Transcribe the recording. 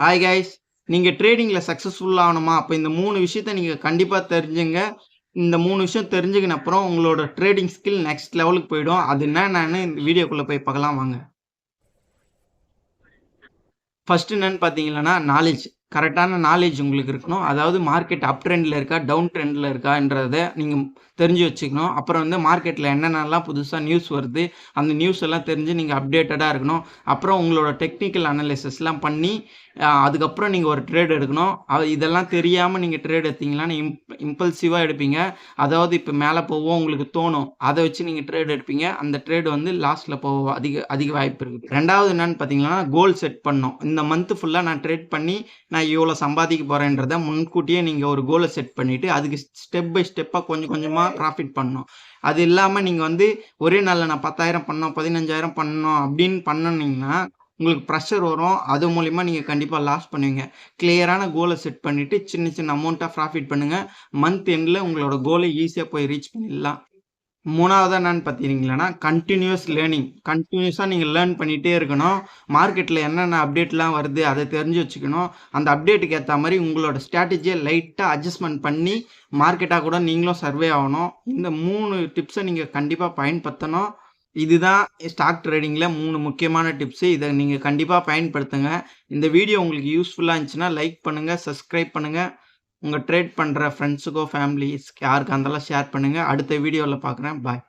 Hi guys நீங்கள் ட்ரேடிங்கில் successful ஆகணுமா? அப்போ இந்த மூணு விஷயத்த நீங்கள் கண்டிப்பாக தெரிஞ்சுங்க. இந்த மூணு விஷயம் தெரிஞ்சுக்கின அப்புறம் உங்களோட ட்ரேடிங் ஸ்கில் நெக்ஸ்ட் லெவலுக்கு போயிடும். அது என்னென்னு இந்த வீடியோக்குள்ளே போய் பார்க்கலாம் வாங்க. ஃபஸ்ட்டு என்னன்னு பார்த்தீங்கன்னா நாலேஜ் கரெக்டான நாலேஜ் உங்களுக்கு இருக்கணும். அதாவது மார்க்கெட் அப் ட்ரெண்டில் இருக்கா டவுன் ட்ரெண்டில் இருக்கான்றதை நீங்கள் தெரிஞ்சு வச்சுக்கணும். அப்புறம் வந்து மார்க்கெட்டில் என்னென்னலாம் புதுசாக நியூஸ் வருது அந்த நியூஸ் எல்லாம் தெரிஞ்சு நீங்கள் அப்டேட்டடாக இருக்கணும். அப்புறம் உங்களோட டெக்னிக்கல் அனலிசிஸ்லாம் பண்ணி அதுக்கப்புறம் நீங்கள் ஒரு ட்ரேட் எடுக்கணும். அது இதெல்லாம் தெரியாமல் நீங்கள் ட்ரேட் எடுத்தீங்கன்னா இம்ப் இம்பல்சிவாக எடுப்பீங்க. அதாவது இப்போ மேலே போவோம் உங்களுக்கு தோணும் அதை வச்சு நீங்கள் ட்ரேட் எடுப்பீங்க. அந்த ட்ரேட் வந்து லாஸ்ட்டில் போக அதிக அதிக வாய்ப்பு இருக்குது ரெண்டாவது என்னென்னு பார்த்தீங்கன்னா கோல் செட் பண்ணோம் இந்த மந்த் ஃபுல்லாக நான் ட்ரேட் பண்ணி நான் நான் இவ்வளோ சம்பாதிக்க போகிறேன்றதை முன்கூட்டியே நீங்கள் ஒரு கோலை செட் பண்ணிவிட்டு அதுக்கு ஸ்டெப் பை ஸ்டெப்பாக கொஞ்சம் கொஞ்சமாக ப்ராஃபிட் பண்ணணும். அது இல்லாமல் நீங்கள் வந்து ஒரே நாளில் நான் பத்தாயிரம் பண்ணோம் பதினஞ்சாயிரம் பண்ணோம் அப்படின்னு பண்ணினீங்கன்னா உங்களுக்கு ப்ரெஷர் வரும். அது மூலிமா நீங்கள் கண்டிப்பாக லாஸ் பண்ணுவீங்க. கிளியரான கோலை செட் பண்ணிவிட்டு சின்ன சின்ன அமௌண்ட்டாக ப்ராஃபிட் பண்ணுங்கள் மந்த் எண்டில் உங்களோட கோலை ஈஸியாக போய் ரீச் பண்ணிடலாம். மூணாவது என்னன்னு பார்த்தீங்கன்னா கண்டினியூஸ் லேர்னிங் கண்டினியூஸாக நீங்கள் லேர்ன் பண்ணிகிட்டே இருக்கணும். மார்க்கெட்டில் என்னென்ன அப்டேட்லாம் வருது அதை தெரிஞ்சு வச்சுக்கணும். அந்த அப்டேட்டுக்கு ஏற்ற மாதிரி உங்களோட ஸ்ட்ராட்டஜியை லைட்டாக அட்ஜஸ்ட்மெண்ட் பண்ணி மார்க்கெட்டாக கூட நீங்களும் சர்வே ஆகணும். இந்த மூணு டிப்ஸை நீங்கள் கண்டிப்பாக பயன்படுத்தணும். இதுதான் ஸ்டாக் ட்ரேடிங்கில் மூணு முக்கியமான டிப்ஸு இதை நீங்கள் கண்டிப்பாக பயன்படுத்துங்க. இந்த வீடியோ உங்களுக்கு யூஸ்ஃபுல்லாக இருந்துச்சுன்னா லைக் பண்ணுங்கள் சப்ஸ்கிரைப் பண்ணுங்கள் உங்கள் ட்ரேட் பண்ணுற ஃப்ரெண்ட்ஸுக்கோ ஃபேமிலிஸ் யாருக்கு அதெல்லாம் ஷேர் பண்ணுங்கள் அடுத்த வீடியோவில் பார்க்குறேன் பாய்